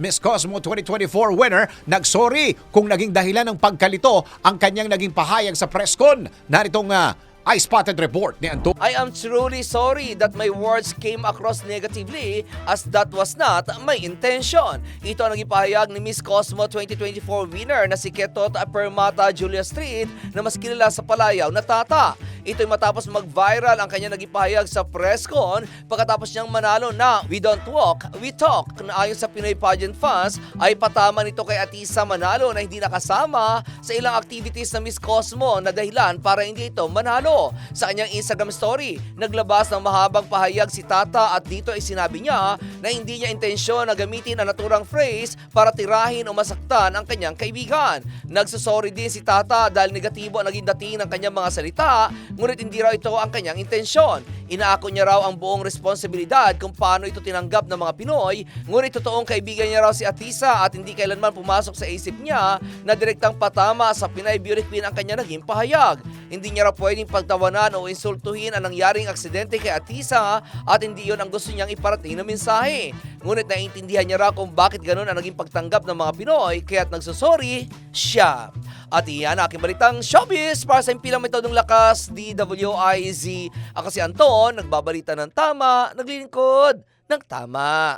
Miss Cosmo 2024 winner, nagsorry kung naging dahilan ng pagkalito ang kanyang naging pahayag sa press con. Naritong ah, I Spotted report ni Anto. I am truly sorry that my words came across negatively as that was not my intention. Ito ang naging pahayag ni Miss Cosmo 2024 winner na si Ketot Permata Julia Street na mas kilala sa palayaw na Tata. Ito'y matapos mag-viral ang kanya naging pahayag sa press con pagkatapos niyang manalo na We Don't Walk, We Talk na ayon sa Pinoy Pageant fans ay patama nito kay Atisa Manalo na hindi nakasama sa ilang activities ng Miss Cosmo na dahilan para hindi ito manalo. Sa kanyang Instagram story, naglabas ng mahabang pahayag si Tata at dito ay sinabi niya na hindi niya intensyon na gamitin ang naturang phrase para tirahin o masaktan ang kanyang kaibigan. Nagsusorry din si Tata dahil negatibo ang naging dating ng kanyang mga salita, ngunit hindi raw ito ang kanyang intensyon. Inaako niya raw ang buong responsibilidad kung paano ito tinanggap ng mga Pinoy, ngunit totoong kaibigan niya raw si Atisa at hindi kailanman pumasok sa isip niya na direktang patama sa Pinay Beauty Queen ang kanya naging pahayag. Hindi niya raw pwedeng pagtawanan o insultuhin ang nangyaring aksidente kay Atisa at hindi yon ang gusto niyang iparating na mensahe. Ngunit naiintindihan niya raw kung bakit ganun ang naging pagtanggap ng mga Pinoy kaya't nagsusorry siya. At iyan aking balitang showbiz para sa impilang metodong lakas DWIZ. Ako si Anton, nagbabalita ng tama, naglilingkod ng tama.